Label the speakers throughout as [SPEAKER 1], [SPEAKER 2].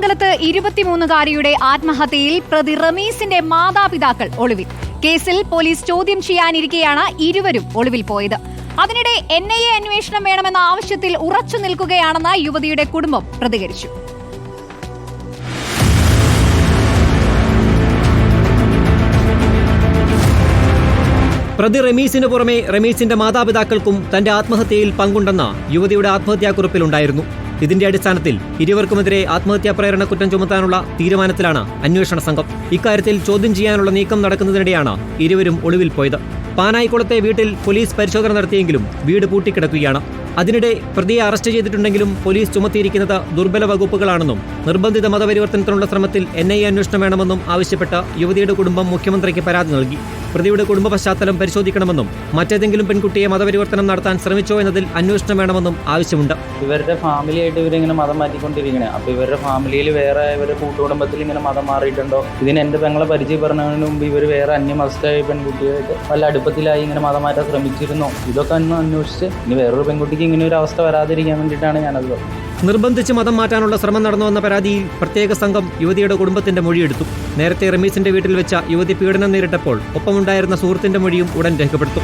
[SPEAKER 1] കോതമംഗലത്ത് ഇരുപത്തിമൂന്നുകാരിയുടെ ആത്മഹത്യയിൽ പ്രതി റമീസിന്റെ മാതാപിതാക്കൾ ഒളിവിൽ. കേസിൽ പോലീസ് ചോദ്യം ചെയ്യാനിരിക്കെയാണ് ഇരുവരും ഒളിവിൽ പോയത്. അതിനിടെ എൻ ഐ എ അന്വേഷണം വേണമെന്ന ആവശ്യത്തിൽ ഉറച്ചു നിൽക്കുകയാണെന്ന് യുവതിയുടെ കുടുംബം പ്രതികരിച്ചു.
[SPEAKER 2] പ്രതി റമീസിന് പുറമെ റമീസിന്റെ മാതാപിതാക്കൾക്കും തന്റെ ആത്മഹത്യയിൽ പങ്കുണ്ടെന്ന യുവതിയുടെ ആത്മഹത്യാക്കുറിപ്പിലുണ്ടായിരുന്നു ഇതിന്റെ അടിസ്ഥാനത്തിൽ ഇരുവർക്കുമെതിരെ ആത്മഹത്യാ പ്രേരണ കുറ്റം ചുമത്താനുള്ള തീരുമാനത്തിലാണ് അന്വേഷണ സംഘം. ഇക്കാര്യത്തിൽ ചോദ്യം ചെയ്യാനുള്ള നീക്കം നടക്കുന്നതിനിടെയാണ് ഇരുവരും ഒളിവിൽ പോയത്. പാനായിക്കുളത്തെ വീട്ടിൽ പോലീസ് പരിശോധന നടത്തിയെങ്കിലും വീട് പൂട്ടിക്കിടക്കുകയാണ്. അതിനിടെ പ്രതിയെ അറസ്റ്റ് ചെയ്തിട്ടുണ്ടെങ്കിലും പോലീസ് ചുമത്തിയിരിക്കുന്നത് ദുർബല വകുപ്പുകളാണെന്നും നിർബന്ധിത മതപരിവർത്തനത്തിനുള്ള ശ്രമത്തിൽ എൻ ഐ അന്വേഷണം വേണമെന്നും ആവശ്യപ്പെട്ട് യുവതിയുടെ കുടുംബം മുഖ്യമന്ത്രിക്ക് പരാതി നൽകി. പ്രതിയുടെ കുടുംബ പശ്ചാത്തലം പരിശോധിക്കണമെന്നും മറ്റേതെങ്കിലും പെൺകുട്ടിയെ മതപരിവർത്തനം നടത്താൻ ശ്രമിച്ചോ എന്നതിൽ അന്വേഷണം വേണമെന്നും ആവശ്യമുണ്ട്.
[SPEAKER 3] ഇവരുടെ ഫാമിലി ആയിട്ട് ഇവരിങ്ങനെ മതം മാറ്റിക്കൊണ്ടിരിക്കണേ. അപ്പൊ ഇവരുടെ ഫാമിലിയിൽ വേറെ ഇവരുടെ കൂട്ടുകുടുംബത്തിൽ ഇങ്ങനെ മതം മാറിയിട്ടുണ്ടോ? ഇതിന് എന്റെ പെങ്ങളെ പരിചയപ്പെടുന്നതിന് മുമ്പ് ഇവർ വേറെ അന്യമതസ്ഥയായ പെൺകുട്ടിയായിട്ട് വല്ല അടുപ്പത്തിലായി ഇങ്ങനെ മതം മാറ്റാൻ ശ്രമിച്ചിരുന്നോ. ഇതൊക്കെ ഒന്ന് അന്വേഷിച്ച് ഇനി വേറൊരു പെൺകുട്ടിക്ക് ഇങ്ങനെ ഒരു അവസ്ഥ വരാതിരിക്കാൻ വേണ്ടിയിട്ടാണ് ഞാനത്.
[SPEAKER 2] നിർബന്ധിച്ച് മതം മാറ്റാനുള്ള ശ്രമം നടന്നുവെന്ന പരാതിയിൽ പ്രത്യേക സംഘം യുവതിയുടെ കുടുംബത്തിന്റെ മൊഴിയെടുത്തു. നേരത്തെ റമീസിന്റെ വീട്ടിൽ വെച്ച യുവതി പീഡനം നേരിട്ടപ്പോൾ ഒപ്പമുണ്ടായിരുന്ന സുഹൃത്തിന്റെ മൊഴിയും ഉടൻ രേഖപ്പെടുത്തും.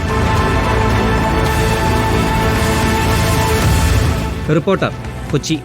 [SPEAKER 2] റിപ്പോർട്ടർ കൊച്ചി.